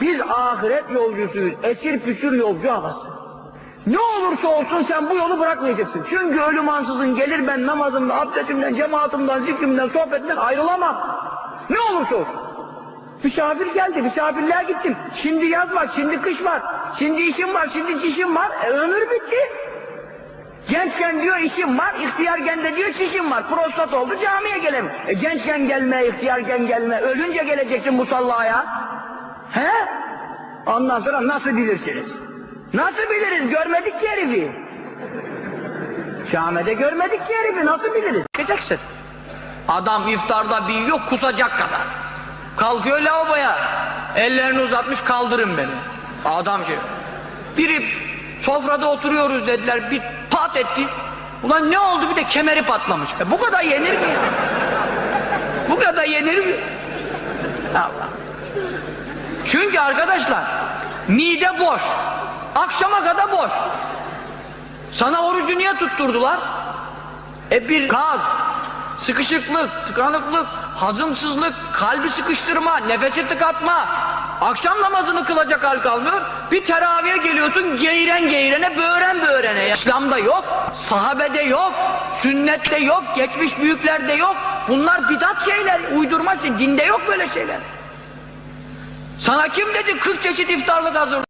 Biz ahiret yolcusuyuz. Esir püsür yolcu havası. Ne olursa olsun sen bu yolu bırakmayacaksın. Çünkü ölüm ansızın gelir ben namazımdan, abdestimden, cemaatimden, zikrimden, sohbetimden ayrılamam. Ne olursa olsun. Misafir geldi, misafirliğe gittim. Şimdi yaz var, şimdi kış var, şimdi işim var, şimdi çişim var. E, ömür bitti. Gençken diyor işim var, ihtiyarken de diyor çişim var. Prostat oldu camiye gelem. E, gençken gelme, ihtiyarken gelme, ölünce geleceksin musallaya. He? Ondan sonra nasıl bilirsiniz? Nasıl biliriz? Görmedik ki herifi. Şame'de görmedik ki herifi, nasıl biliriz? Çekeceksin. Adam iftarda bir yok kusacak kadar. Kalkıyor lavaboya. Ellerini uzatmış kaldırın beni. Adam şey. Biri sofrada oturuyoruz dediler bir pat etti. Ulan ne oldu bir de kemeri patlamış. E bu kadar yenir mi ya? Bu kadar yenir mi? Allah. Çünkü arkadaşlar mide boş. Akşama kadar boş. Sana orucu niye tutturdular? E bir gaz, sıkışıklık, tıkanıklık, hazımsızlık, kalbi sıkıştırma, nefesi tıkatma. Akşam namazını kılacak hal kalmıyor. Bir teraviye geliyorsun geyren geyrene, böğren böğrene. İslam'da yok, sahabede yok, sünnette yok, geçmiş büyüklerde yok. Bunlar bidat şeyler, uydurma şey. Dinde yok böyle şeyler. Sana kim dedi 40 çeşit iftarlık hazır?